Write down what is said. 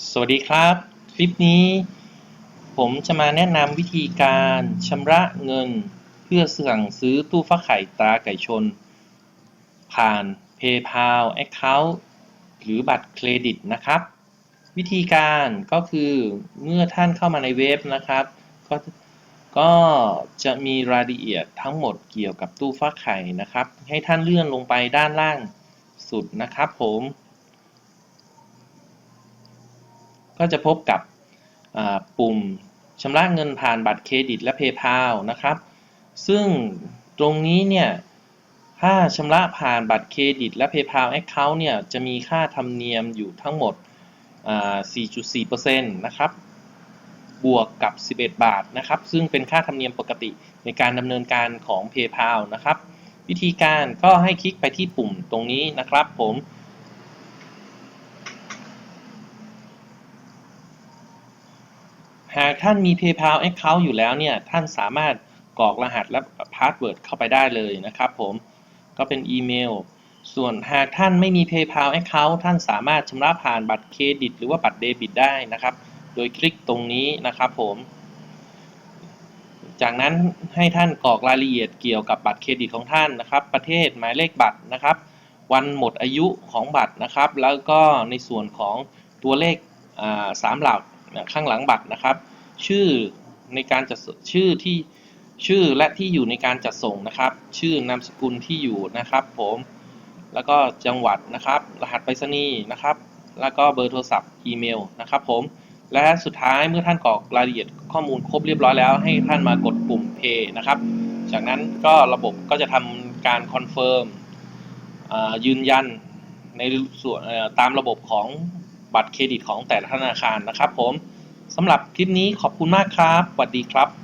สวัสดีครับ คลิปนี้ ผมจะมาแนะนำวิธีการชำระเงิน เพื่อสั่งซื้อตู้ฟักไข่ตราไก่ชน ผ่าน PayPal Account หรือบัตรเครดิตนะครับ วิธีการก็คือเมื่อท่านเข้ามาในเว็บนะครับ ก็ก็จะมีรายละเอียดทั้งหมดเกี่ยวกับตู้ฟักไข่นะครับ ให้ท่านเลื่อนลงไปด้านล่างสุดนะครับผม ก็จะพบกับปุ่มชำระเงินผ่านบัตรเครดิตและ PayPal นะครับ ซึ่งตรงนี้เนี่ยค่าชำระผ่านบัตรเครดิตและ PayPal Account เนี่ยจะมีค่าธรรมเนียมอยู่ทั้งหมด 4.4%นะครับ บวกกับ 11 บาทนะครับ ซึ่งเป็นค่าธรรมเนียมปกติในการดำเนินการของ PayPal นะครับ วิธีการก็ให้คลิกไปที่ปุ่มตรงนี้นะครับผม หากท่านมี PayPal Account อยู่แล้วเนี่ยท่านสามารถกรอกรหัสและพาสเวิร์ดเข้าไปได้เลยนะครับผมก็เป็นอีเมล ส่วนหากท่านไม่มี PayPal Account ท่านสามารถชำระผ่านบัตรเครดิต หรือว่าบัตรเดบิตได้นะครับ โดยคลิกตรงนี้นะครับผม จากนั้นให้ท่านกรอกรายละเอียดเกี่ยวกับบัตรเครดิตของท่านนะครับ ประเทศหมายเลขบัตรนะครับ วันหมดอายุของบัตรนะครับ แล้วก็ในส่วนของตัวเลขสามหลัก นะข้างหลังบัตรนะครับ ชื่อในการจัดชื่อที่ชื่อและที่อยู่ในการจัดส่งนะครับ ชื่อนามสกุลที่อยู่นะครับผมแล้วก็จังหวัดนะครับ รหัสไปรษณีย์นะครับ แล้วก็เบอร์โทรศัพท์อีเมลนะครับผมและสุดท้ายเมื่อท่านกรอกรายละเอียดข้อมูลครบเรียบร้อยแล้ว ให้ท่านมากดปุ่ม Pay นะครับ จากนั้นก็ระบบก็จะทำการคอนเฟิร์มยืนยันในส่วนตามระบบของ บัตรเครดิตของแต่ละธนาคารนะครับผมสำหรับคลิปนี้ขอบคุณมากครับสวัสดีครับ